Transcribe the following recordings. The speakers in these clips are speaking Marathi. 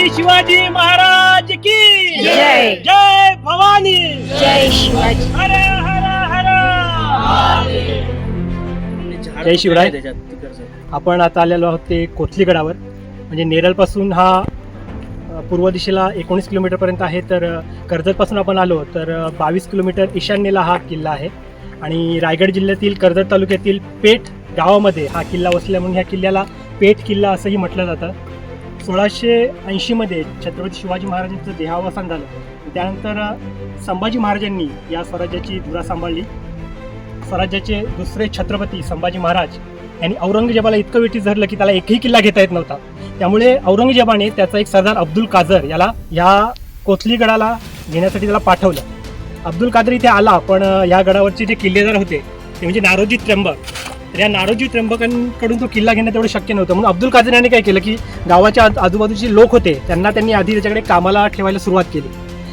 छत्रपती शिवाजी महाराज की। जय. जय भवानी। जय शिवाजी। हर हर हर। जय शिवराय। आपण आता आलेलो आहोत ते कोथलीगडावर. म्हणजे नेरळपासून हा पूर्व दिशेला एकोणीस किलोमीटरपर्यंत आहे. तर कर्जतपासून आपण आलो तर बावीस किलोमीटर ईशान्येला हा किल्ला आहे. आणि रायगड जिल्ह्यातील कर्जत तालुक्यातील पेठ गावामध्ये हा किल्ला वसल्या म्हणून ह्या किल्ल्याला पेठ किल्ला असंही म्हटलं जातं. सोळाशे ऐंशीमध्ये छत्रपती शिवाजी महाराजांचं देहावसान झालं. त्यानंतर संभाजी महाराजांनी या स्वराज्याची धुरा सांभाळली. स्वराज्याचे दुसरे छत्रपती संभाजी महाराज यांनी औरंगजेबाला इतकं वेटी धरलं की त्याला एकही किल्ला घेता येत नव्हता. त्यामुळे औरंगजेबाने त्याचा एक सरदार अब्दुल कादर याला या कोथलीगडाला घेण्यासाठी त्याला पाठवलं. अब्दुल कादर इथे आला पण या गडावरचे जे किल्लेदार होते ते म्हणजे नारोजी त्र्यंबक. तर या नारोजी त्र्यंबकांकडून तो किल्ला घेणं तेवढं शक्य नव्हतं. म्हणून अब्दुल कादर यांनी काय केलं की गावाच्या आज- आजूबाजूचे लोक होते त्यांना त्यांनी आधी त्याच्याकडे कामाला ठेवायला सुरुवात केली.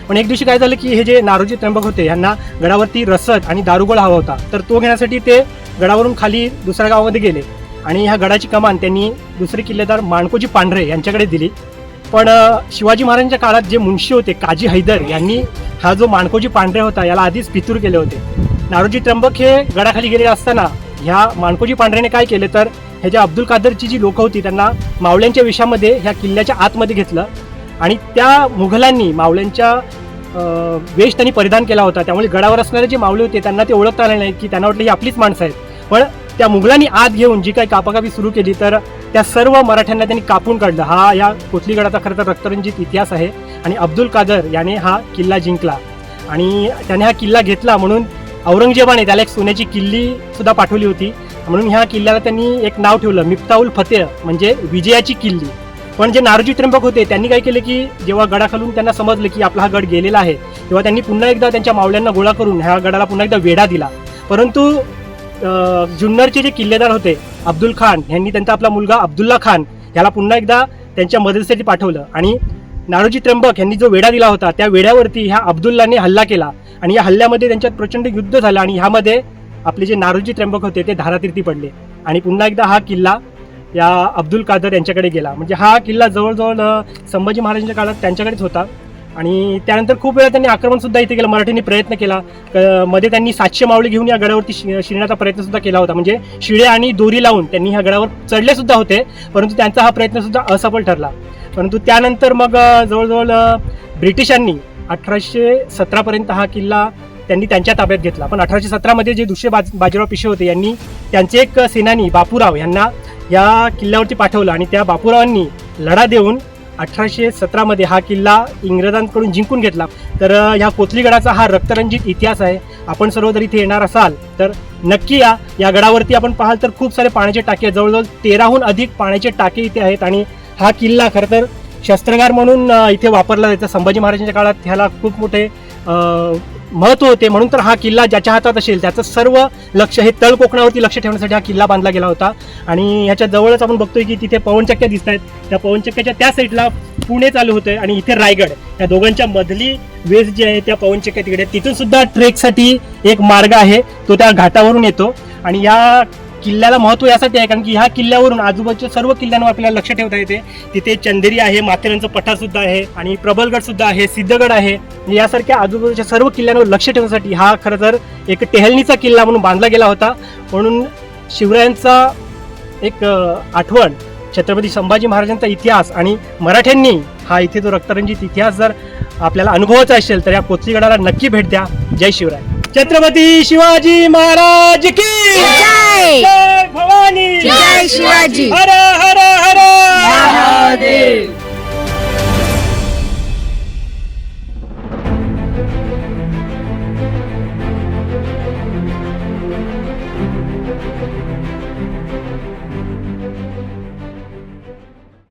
पण एक दिवशी काय झालं की हे जे नारोजी त्र्यंबक होते यांना गडावरती रसद आणि दारुगोळ हवा होता. तर तो घेण्यासाठी ते गडावरून खाली दुसऱ्या गावामध्ये गेले आणि ह्या गडाची कमान त्यांनी दुसरे किल्लेदार माणकोजी पांढरे यांच्याकडे दिली. पण शिवाजी महाराजांच्या काळात जे मुंशी होते काजी हैदर यांनी हा जो माणकोजी पांढरे होता याला आधीच पितूर केले होते. नारोजी त्र्यंबक हे गडाखाली गेले असताना ह्या माणकोजी पांढऱ्याने काय केले तर हे जे अब्दुल कादरची जी लोकं होती त्यांना मावळ्यांच्या विषामध्ये ह्या किल्ल्याच्या आतमध्ये घेतलं. आणि त्या मुघलांनी मावळ्यांच्या वेश त्यांनी परिधान केला होता. त्यामुळे गडावर असणारे जे मावळे होते त्यांना ते ओळखता आले नाही की त्यांना वाटलं ही आपलीच माणसं आहेत. पण त्या मुघलांनी आत घेऊन जी काही कापाकापी सुरू केली तर त्या सर्व मराठ्यांना त्यांनी कापून काढलं. हा या कोथलीगडाचा खरं तर रक्तरंजित इतिहास आहे. आणि अब्दुल कादर याने हा किल्ला जिंकला. आणि त्याने हा किल्ला घेतला म्हणून औरंगजेबाने त्याला एक सोन्याची किल्ली सुद्धा पाठवली होती. म्हणून ह्या किल्ल्याला त्यांनी एक नाव ठेवलं मिफ्ताउल फतेह म्हणजे विजयाची किल्ली. पण जे नारोजी त्र्यंबक होते त्यांनी काय केले की जेव्हा गडाखालून त्यांना समजलं की आपला हा गड गेलेला आहे तेव्हा त्यांनी पुन्हा एकदा त्यांच्या मावल्यांना गोळा करून ह्या गडाला पुन्हा एकदा वेढा दिला. परंतु जुन्नरचे जे किल्लेदार होते अब्दुल खान यांनी त्यांचा आपला मुलगा अब्दुल्ला खान ह्याला पुन्हा एकदा त्यांच्या मदतीसाठी पाठवलं. आणि नारोजी त्र्यंबक यांनी जो वेढा दिला होता त्या वेढ्यावरती ह्या अब्दुल्लाने हल्ला केला. आणि या हल्ल्यामध्ये त्यांच्यात प्रचंड युद्ध झालं आणि ह्यामध्ये आपले जे नारोजी त्र्यंबक होते ते धारातीर्थी पडले. आणि पुन्हा एकदा हा किल्ला या अब्दुल कादर यांच्याकडे गेला. म्हणजे हा किल्ला जवळजवळ संभाजी महाराजांच्या काळात त्यांच्याकडेच होता. आणि त्यानंतर खूप वेळा त्यांनी आक्रमण सुद्धा इथे केलं मराठीने प्रयत्न केला. मध्ये त्यांनी सातशे मावळे घेऊन या गडावरती शिरण्याचा प्रयत्न सुद्धा केला होता. म्हणजे शिळे आणि दोरी लावून त्यांनी ह्या गडावर चढले सुद्धा होते परंतु त्यांचा हा प्रयत्न सुद्धा असफल ठरला. परंतु त्यानंतर मग जवळजवळ ब्रिटिशांनी अठराशे सतरापर्यंत हा किल्ला त्यांनी त्यांच्या ताब्यात घेतला. पण अठराशे सतरामध्ये जे दुसरे बाज बाजीराव पिशे होते यांनी त्यांचे एक सेनानी बापूराव यांना या किल्ल्यावरती पाठवलं आणि त्या बापूरावांनी लढा देऊन अठराशे सतरामध्ये हा किल्ला इंग्रजांकडून जिंकून घेतला. तर ह्या कोथलीगडाचा हा रक्तरंजित इतिहास आहे. आपण सर्व जर इथे येणार असाल तर नक्की या. या गडावरती आपण पाहाल तर खूप सारे पाण्याचे टाके जवळजवळ तेराहून अधिक पाण्याचे टाके इथे आहेत आणि हा किल्ला खरं तर शस्त्रगार म्हणून इथे वापरला जायचा. संभाजी महाराजांच्या काळात ह्याला खूप मोठे महत्त्व होते. म्हणून तर हा किल्ला ज्याच्या हातात असेल त्याचं सर्व लक्ष हे तळ कोकणावरती लक्ष ठेवण्यासाठी हा किल्ला बांधला गेला होता. आणि ह्याच्या जवळच आपण बघतोय की तिथे पवनचक्क्या दिसत आहेत. त्या पवनचक्क्याच्या त्या साईडला पुणे चालू होतंय आणि इथे रायगड. या दोघांच्या मधली वेस जी आहे त्या पवनचक्क्या तिकडे. तिथून सुद्धा ट्रेकसाठी एक मार्ग आहे. तो त्या घाटावरून येतो. आणि या किल्ल्याला महत्त्व यासाठी आहे कारण की ह्या किल्ल्यावरून आजूबाजूच्या सर्व किल्ल्यांवर आपल्याला लक्ष ठेवता येते. तिथे चंदेरी आहे माथेरानचं पठार सुद्धा आहे आणि प्रबलगड सुद्धा आहे सिद्धगड आहे. यासारख्या आजूबाजूच्या सर्व किल्ल्यांवर लक्ष ठेवण्यासाठी हा खरं तर एक टेहलणीचा किल्ला म्हणून बांधला गेला होता. म्हणून शिवरायांचा एक आठवण छत्रपती संभाजी महाराजांचा इतिहास आणि मराठ्यांनी हा इथे जो रक्तरंजित इतिहास जर आपल्याला अनुभवायचा असेल तर या कोथलीगडाला नक्की भेट द्या. जय शिवराय. छत्रपती शिवाजी महाराज की जय. भवानी जय शिवाजी. हर हर हर महादेव